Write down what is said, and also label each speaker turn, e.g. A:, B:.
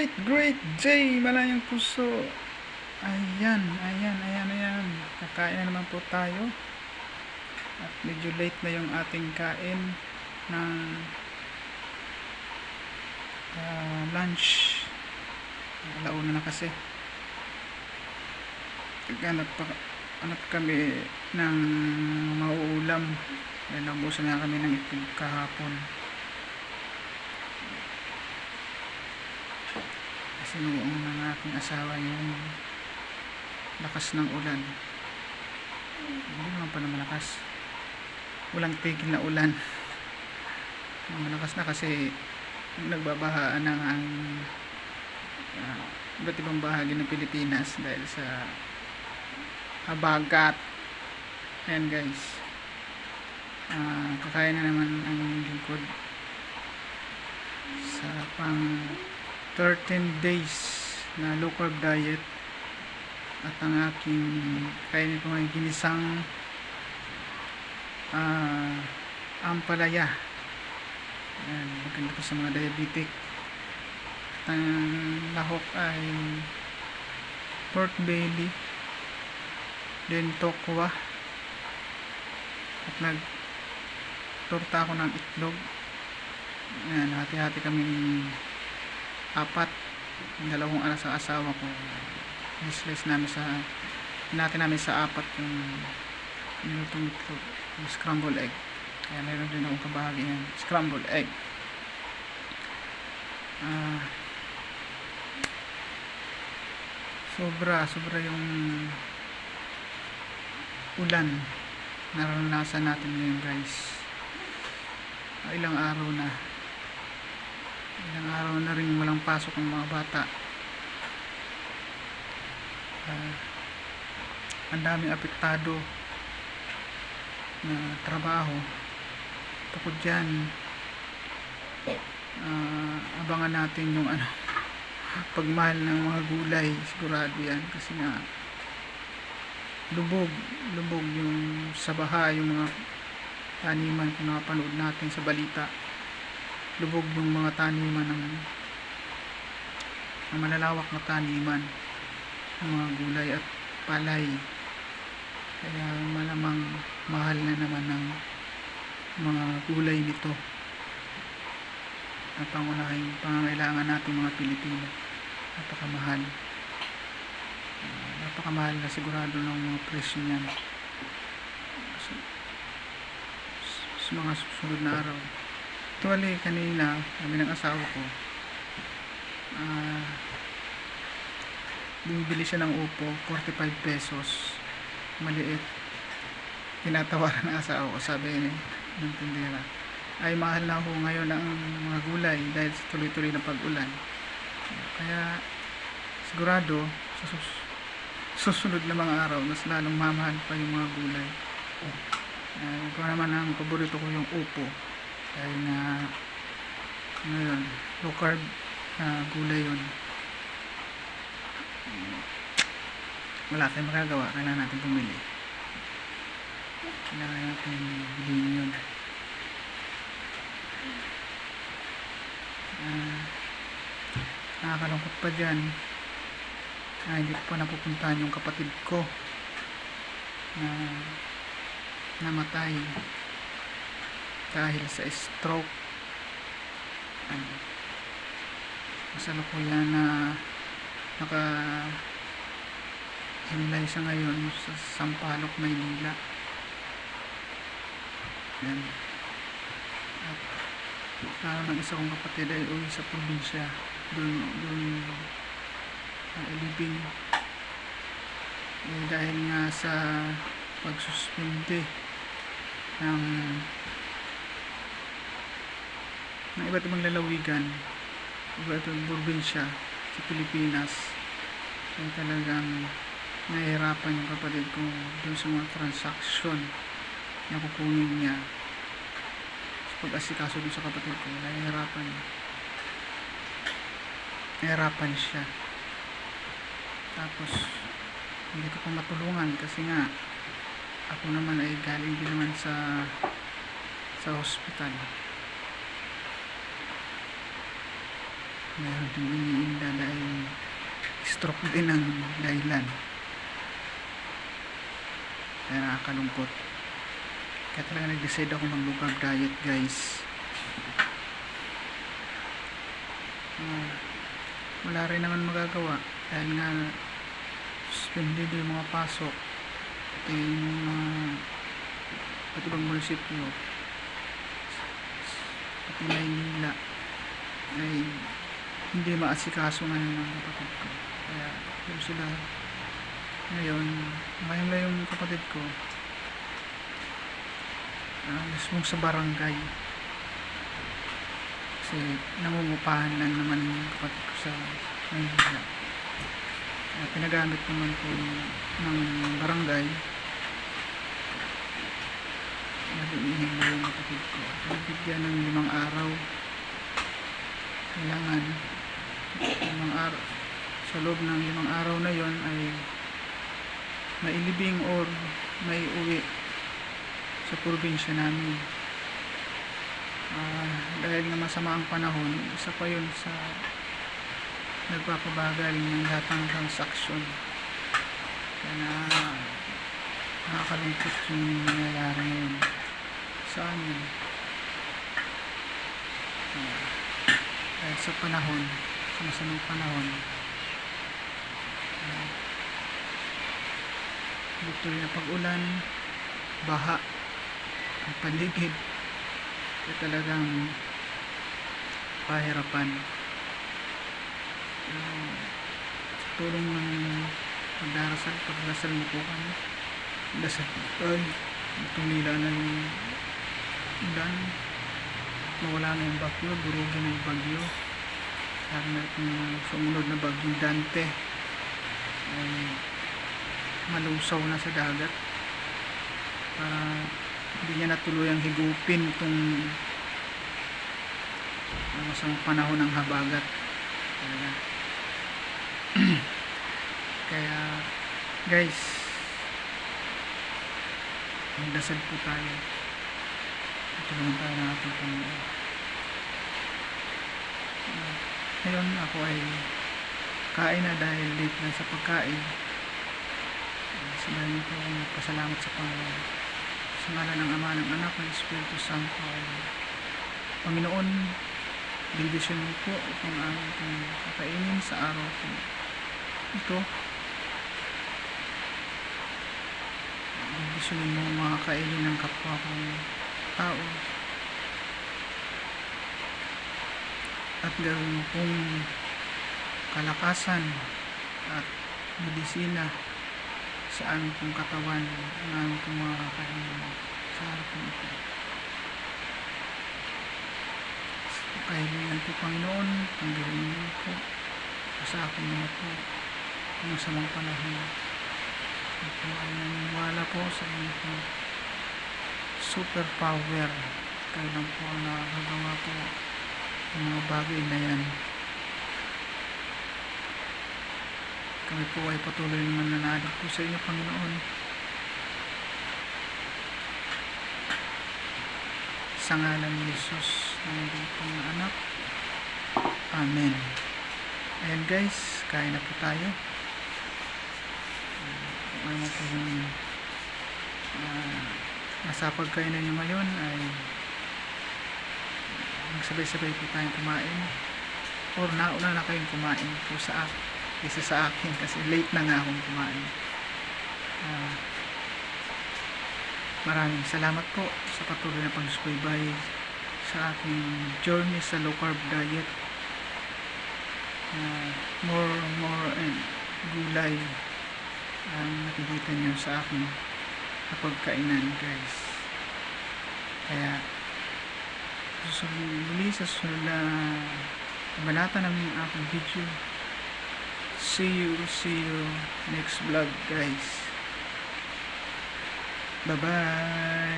A: great, great day, malayang puso. Ayan, ayan, ayan, ayan. Kakain na naman po tayo. At medyo late na yung ating kain ng ah, lunch. Alauna na kasi. Naghanap pa, hanap kami ng mauulam. Dahil naubusan na kami ng itlog kahapon. Kasi noong ng aking asawa yung lakas ng ulan. Hindi naman pa na malakas. Walang tigil na ulan. Malakas na kasi nagbabahaan ng ang uh, iba't ibang bahagi ng Pilipinas dahil sa habagat. Ayan guys. Ah, kakain na naman ang lingkod sa pang 13 days na low carb diet at ang aking kainin ko ngayon ginisang ah, ampalaya. Ayan, maganda ko sa mga diabetic. At ang lahok ay pork belly then tokwa at nag torta ako ng itlog. Ayan, hati-hati kaming apat. Yung dalawang anak sa asawa ko. Slice namin sa natin namin sa apat yung nilutong yung scrambled egg. Kaya meron din akong kabahagi yan. Scrambled egg. Ah sobra sobra yung ulan. Naranasan natin ngayon guys. Ah, ilang araw na ilang araw na rin walang pasok ang mga bata. Ah, ang daming apektado na trabaho. Bukod dyan ah, abangan natin yung ano pagmahal ng mga gulay. Sigurado yan kasi nga lubog lubog yung sa baha yung mga taniman kung nakapanood natin sa balita lubog yung mga taniman ng, ng malalawak na taniman ng mga gulay at palay. Kaya malamang mahal na naman ng mga gulay nito. At pangunahing pangangailangan natin mga Pilipino napakamahal. Napakamahal na sigurado ng mga presyo niyan. Sa, sa mga susunod na araw Actually, kanina, kami ng asawa ko, ah, bumibili siya ng upo, 45 pesos, maliit. Tinatawaran ng asawa ko, sabi ni, ng tindera, ay mahal na ako ngayon ng mga gulay dahil sa tuloy-tuloy na pag-ulan. Kaya, sigurado, sa sus- susunod na mga araw, mas lalong mamahal pa yung mga gulay. Uh, ko naman ang paborito ko yung upo dahil nga ano yun, low carb na gulay yun. Wala tayong magagawa kailangan natin bumili. Kailangan natin bilhin yun. Ah, nakakalungkot pa dyan. Ah, hindi ko pa napupuntahan yung kapatid ko na namatay dahil sa stroke. Ano, masalukuyan na naka himlay siya ngayon sa Sampaloc, Maynila. Yan. At lalo ng isa kong kapatid ay uwi sa probinsya. Dun, dun uh, ilibing. Eh, dahil nga sa pagsuspinde ng ng iba't ibang lalawigan. Iba't ibang probinsya sa Pilipinas. Ay talagang nahihirapan yung kapatid ko dun sa mga transaksyon na kukunin niya. Sa pag-asikaso dun sa kapatid ko nahihirapan. Nahihirapan siya. Tapos hindi ko pa matulungan kasi nga ako naman ay galing din naman sa sa hospital Meron din iniinda dahil stroke din ang dahilan. Kaya nakakalungkot. Kaya talaga nag-decide ako mag low carb diet guys. Ah, wala rin naman magagawa dahil nga suspended yung mga pasok pati yung mga pati ibang munisipyo pati Maynila ay hindi maasikaso ngayon ng kapatid ko. Kaya yun sila. Ngayon ngayon na yung kapatid ko. Ah, mismo sa barangay. Kasi nangungupahan lang naman yung kapatid ko sa Maynila kaya pinagamit naman po ng barangay. Nag-iihing na yung kapatid ko. Nabigyan ng limang araw. Kailangan limang araw sa loob ng limang araw na yon ay mailibing or may uwi sa probinsya namin. Ah, dahil nga masama ang panahon isa pa yun sa nagpapabagal ng lahat ng transaksyon. Kaya na nakakalungkot yung nangyayari ngayon. Sa amin Ah, dahil sa panahon sa masamang panahon? Uh, na pag-ulan baha ang paligid kaya talagang pahirapan. Uh, sa tulong ng pagdarasal pagdarasal mo po kami. Dasal ay tumila na yung ulan. Mawala na yung bagyo durugin na yung bagyo na itong sumunod na bagyong Dante. Ay malusaw na sa dagat. Para hindi niya natuloy ang higupin itong ang masamang panahon ng habagat. Kaya, kaya guys magdasal po tayo. Tulungan tayo ng ating Panginoon Ah, ngayon ako ay kain na dahil late na sa pagkain. Sabahin ko akong magpasalamat sa Panginoon. Sa ngalan ng Ama ng Anak ng Espiritu Santo Panginoon bigdisyon mo po itong aming pong kakainin sa araw ko ito bigdisyonin mo ang mga kainin ng kapwa kong tao at gawin mo pong kalakasan at medisina sa aming pong katawan ng aming pong mga kakainin sa kong ito. Kahilingan po Panginoon tanggalin niyo po sa akin niyo po ang masamang panahon. At po ay naniniwala po sa inyo po super power kayo lang po ang nakakagawa po ng mga bagay na yan. Kami po ay patuloy naman nanalig po sa inyo Panginoon. Sa ngalan ni Jesus na hindi pong anak. Amen. Ayan guys kain na po tayo. Ano po yung uh, nasa pagkainan nyo ngayon ay magsabay-sabay po tayong kumain. Or nauna na kayong kumain po sa akin isa sa akin kasi late na nga akong kumain. Ah, maraming salamat po sa patuloy na pagsubaybay sa aking journey sa low carb diet. Ah, more more and gulay ang nakikita nyo sa aking pagkainan guys. Kaya susunod muli sa susunod na kabanata ng aking video. See you see you next vlog guys. Bye bye